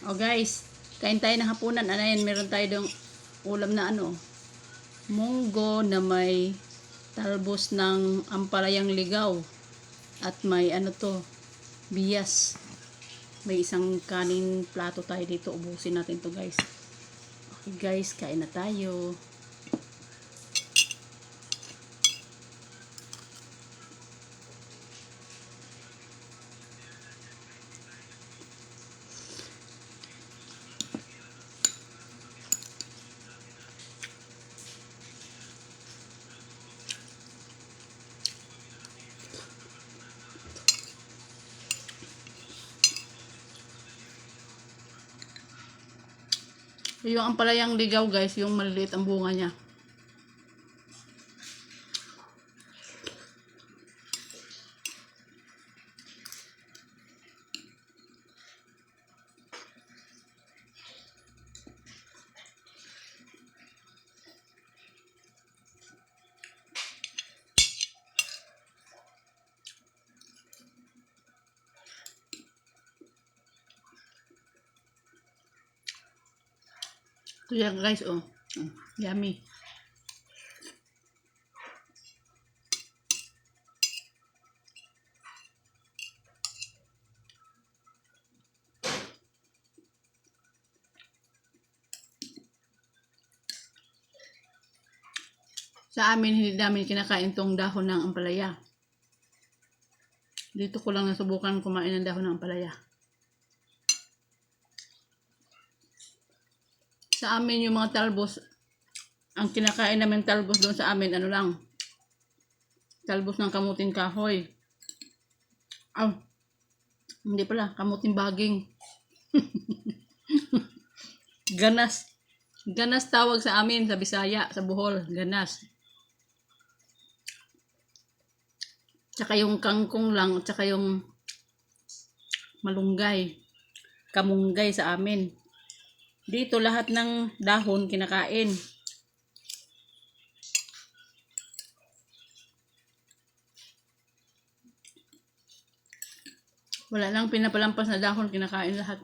Oh guys, kain tayo ng hapunan. Ano meron tayo dong ulam na ano, munggo na may talbos ng ampalayang ligaw. At may ano to, bias. May isang kanin plato tayo dito. Ubusin natin to guys. Okay guys, kain na tayo. Yung ampalayang ligaw guys, yung maliliit ang bunga niya. Ito yan guys, oh. Mm, Yummy. Sa amin, hindi namin kinakain tong dahon ng ampalaya. Dito ko lang nasubukan kumain ng dahon ng ampalaya. Sa amin yung mga talbos, ang kinakain namin talbos doon sa amin, ano lang, talbos ng kamuting kahoy. Ah, hindi pala, kamuting baging. ganas. Ganas tawag sa amin, sa Bisaya, sa Bohol, ganas. Tsaka yung kangkong lang, tsaka yung malunggay. Kamunggay sa amin. Dito lahat ng dahon kinakain. Wala lang pinapalampas na dahon, kinakain lahat.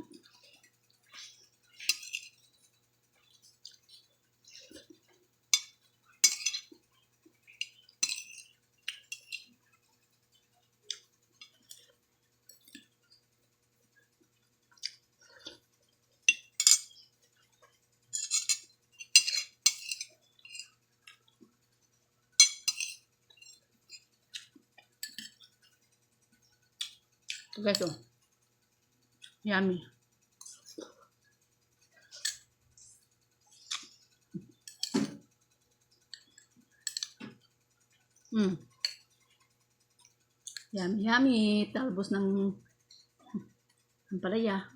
Guys, oh. Yummy. Mm. Yummy, yummy. Talbos ng ng palaya.